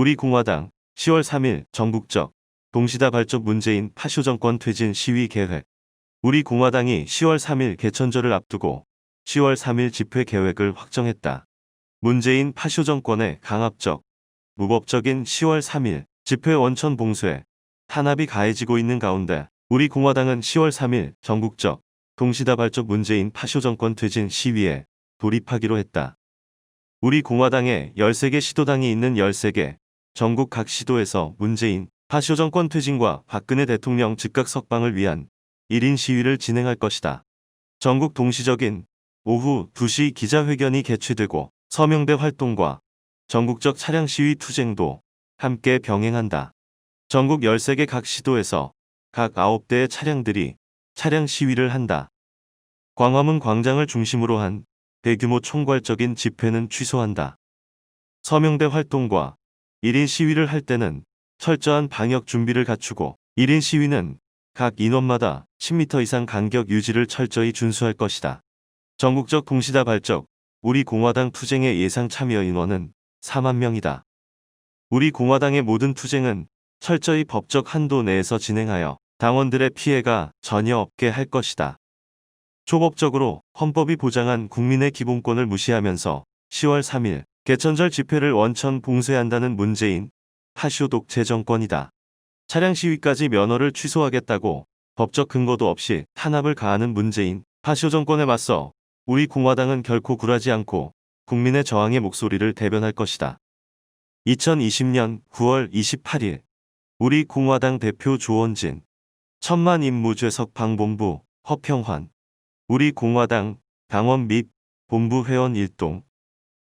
우리 공화당 10월 3일 전국적 동시다발적 문재인 파쇼 정권 퇴진 시위 계획 우리 공화당이 10월 3일 개천절을 앞두고 10월 3일 집회 계획을 확정했다. 문재인 파쇼 정권의 강압적, 무법적인 10월 3일 집회 원천 봉쇄, 탄압이 가해지고 있는 가운데 우리 공화당은 10월 3일 전국적 동시다발적 문재인 파쇼 정권 퇴진 시위에 돌입하기로 했다. 우리 공화당에 13개 시도당이 있는 13개 전국 각 시도에서 문재인 파쇼 정권 퇴진과 박근혜 대통령 즉각 석방을 위한 1인 시위를 진행할 것이다. 전국 동시적인 오후 2시 기자회견이 개최되고 서명대 활동과 전국적 차량 시위 투쟁도 함께 병행한다. 전국 13개 각 시도에서 각 9대의 차량들이 차량 시위를 한다. 광화문 광장을 중심으로 한 대규모 총괄적인 집회는 취소한다. 서명대 활동과 1인 시위를 할 때는 철저한 방역 준비를 갖추고 1인 시위는 각 인원마다 10m 이상 간격 유지를 철저히 준수할 것이다. 전국적 동시다 발적 우리 공화당 투쟁의 예상 참여 인원은 4만 명이다. 우리 공화당의 모든 투쟁은 철저히 법적 한도 내에서 진행하여 당원들의 피해가 전혀 없게 할 것이다. 초법적으로 헌법이 보장한 국민의 기본권을 무시하면서 10월 3일 개천절 집회를 원천 봉쇄한다는 문재인 파쇼 독재 정권이다. 차량 시위까지 면허를 취소하겠다고 법적 근거도 없이 탄압을 가하는 문재인 파쇼 정권에 맞서 우리 공화당은 결코 굴하지 않고 국민의 저항의 목소리를 대변할 것이다. 2020년 9월 28일 우리 공화당 대표 조원진 천만 임무죄석 방본부 허평환 우리 공화당 당원 및 본부 회원 일동